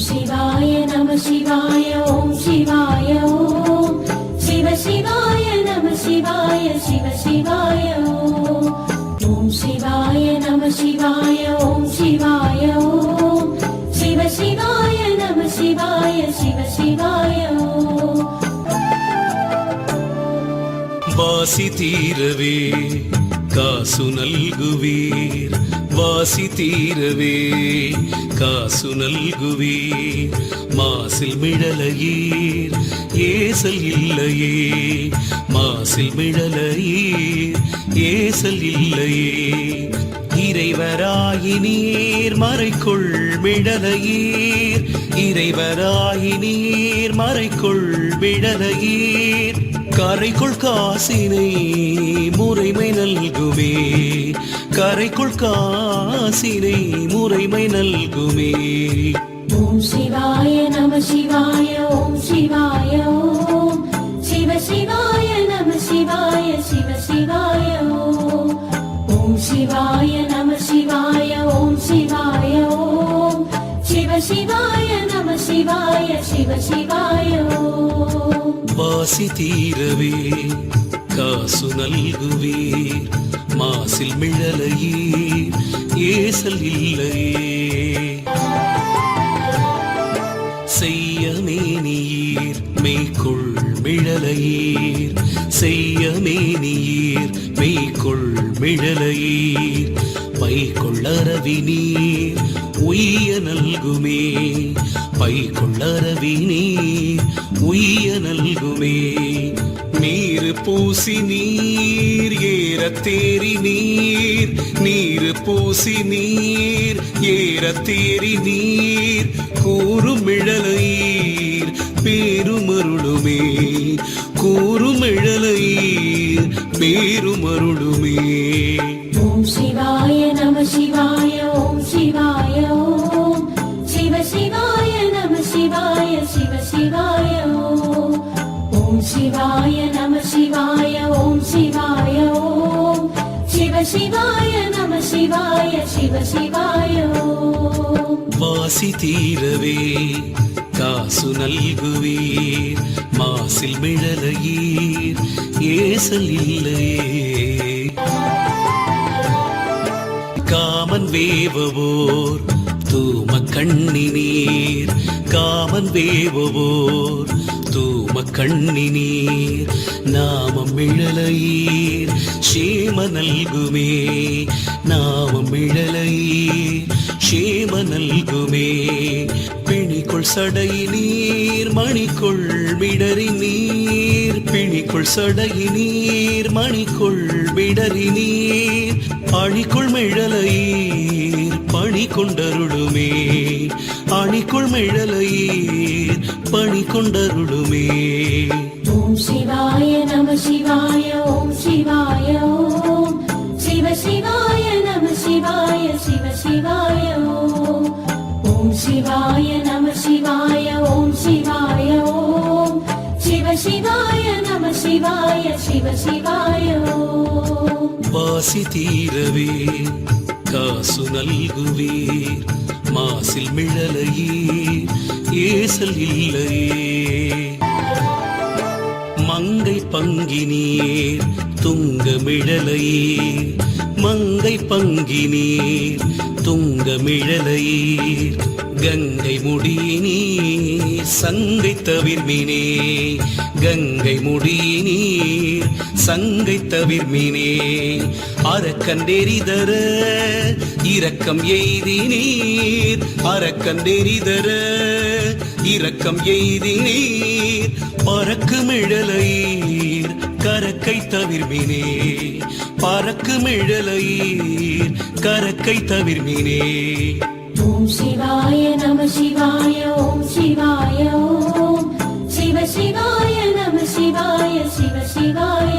शिवाय नम शिवाय ॐ शिवाय ॐ शिव शिवाय नम शिवाय शिव शिवाय ॐ शिवाय नम शिवाय ॐ शिवाय ॐ शिव शिवाय नम शिवाय शिव शिवायौतिरवे வாசி தீரவே காசு நல்குவீர் வாசி தீரவே. காசு நல்குவீர் மாசில் மிழலையீர் ஏசல் இல்லையே. மாசில் மிழலையீர் ஏசல் இல்லையே. இறைவராயினீர் மறைக்குள் மிழலையீர். இறைவராயினீர் மறைக்குள் மிழலையீர். கரைக்குள் காசினை முறைமை நல்குமே. கரைக்குள் காசினை முறைமை நல்குமே. ஓம் சிவாய நம சிவாய ஓம் சிவாய ஓம் சிவ சிவாய நம சிவாய சிவ சிவாய ஓம் சிவாய நம சிவாய ஓம் சிவாய ஓம் சிவ சிவாய நம சிவாய சிவ சிவாய ஓம் வாசி தீரவே காசு நல்குவீர் மாசில் மிழலையே ஏசல் இல்லையே. செய்யமேனியீர் மெய்க்குள் மிழலையீர். செய்யமேனியீர் மெய்க்குள் மிழலையீர். பைக்குள்ளரவி நீர் உய்ய நல்குமே. பை பைக்குள்ளரவி நீர் உய்ய நல்குமே. நீர் பூசி நீர் ஏற தேறி நீர். நீர் பூசி நீர் ஏற தேறி நீர். கூறுமிழலீர் பேருமருளுமே. கூறுமிழலீர் பேருமருளுமே. சிவாய சிவ சிவாய. ஓம் வாசி தீரவே காசு நல்குவீர் மாசில் மிழலையீர் ஏசல் இல்லையே. காமன் வேவவோர் தூம கண்ணினீர் காமன் வேவவோர் தூம கண்ணினீர் நாமம் இழலையீர் சேம நல்குமே. நாமம் இழலையீர் சேம நல்குமே. பிணிக்குள் சடை நீர் மணிக்குள் மிடறி நீர் பிணிக்குள் சடை நீர் மணிக்குள் மிடறி நீர் அழிக்குள் மிழலையீர் பணி கொண்டருளுமே அணிக்குள் மிழலையீர் பணி கொண்டருளுமே ஓம் சிவாய நம சிவாய ஓம் சிவாய ஓம் சிவ சிவாய நம சிவாய சிவ சிவாய ஓம். ஓம் சிவாய நம சிவாய ஓம் சிவாய ஓம் சிவ சிவாய நம சிவாய சிவ சிவாய ஓம். வாசி தீரவே. காசு நல்குவீர் மாசில் மிழலையீர் ஏசல் இல்லையே. மங்கை பங்கினீர் துங்க மிழலையீர் மங்கை பங்கினீர் துங்க மிழலையீர். கங்கை முடியினீர் சங்கை தவிர்மினே கங்கை முடியினீர். சங்கை தவிர்மினே அறக்கண்டெறிதர இரக்கம் எய்தினீர் அறக்கண்டெறிதர இரக்கம் எய்தினீர் பறக்குமிழலையீர் கரக்கை தவிர்மினே பறக்குமிழலையீர் கரக்கை தவிர்மினே ஓம் சிவாய நம சிவாய ஓம் சிவாய ஓம். சிவ சிவாய நம சிவாய சிவ சிவாய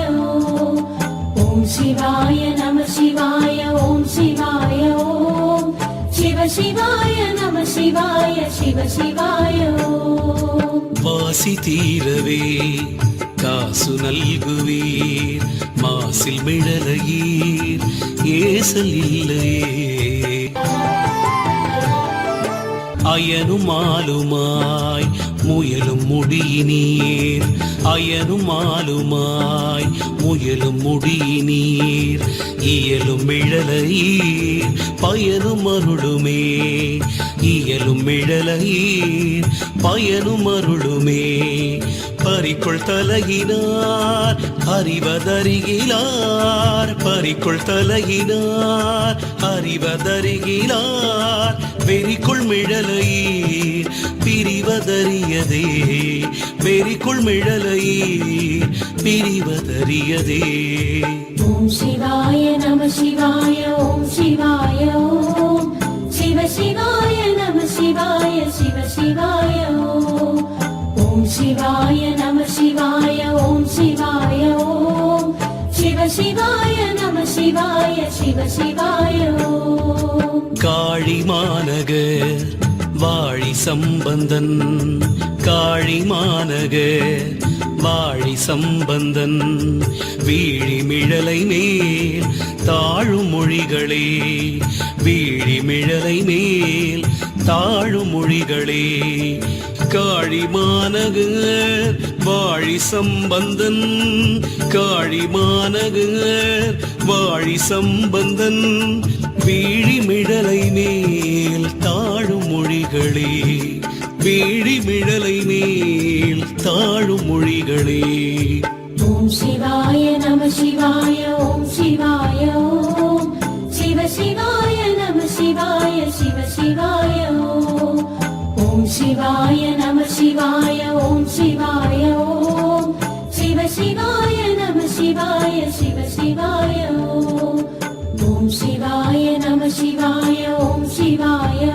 ஓம் சிவாய நம சிவாய ஓம் சிவாய ஓம். சிவ சிவாய நம சிவாய சிவ சிவாய ஓம். வாசி தீரவே காசு நல்குவீர். மாசில் மிழலையீர் ஏசல் இல்லையே. அயனும் ஆளுமாய் முயலும் முடியினீர். அயனும் ஆளுமாய் முயலும் முடியினீர். இயலும் மிழலையீர் பயனும் அருளுமே. இயலும் மிழலையீர் பயனும் அருளுமே. பறிக்குள் தலையினார் அறிவதருகிலார் பறிக்குள் தலையினார் அறிவதருகிலார் வெறிக்குள் மிழலையீர். பிரிவதறியதே வெறிக்குள் மிழலையீர். பிரிவதறியதே. ஓம் சிவாய நம சிவாய ஓம் சிவாய ஓம். சிவ சிவாய நம சிவாய சிவ சிவாய ஓம். ஓம் சிவாய நம சிவாய ஓம் சிவாய சிவாய நம சிவாய சிவ சிவாய ஓம் மாநகர் வாழி சம்பந்தன் காழி மாநகர் வாழி சம்பந்தன் வீழி மிழலை மேல் தாழும் மொழிகளே வீழி மிழலை மேல் தாழும் மொழிகளே காழி மாநகர் வாழி சம்பந்தன் காழி மாநகர் வாழி சம்பந்தன் வீழி மிழலை மேல் தாழும் மொழிகளே வீழி மிழலை மேல் தாழும் மொழிகளே. ஓம் சிவாய நம சிவாய ஓம் சிவாய ஓம் சிவ சிவாய நம சிவாய சிவ சிவாய ஓம். சிவாய நம சிவாய நம சிவாய ஓம்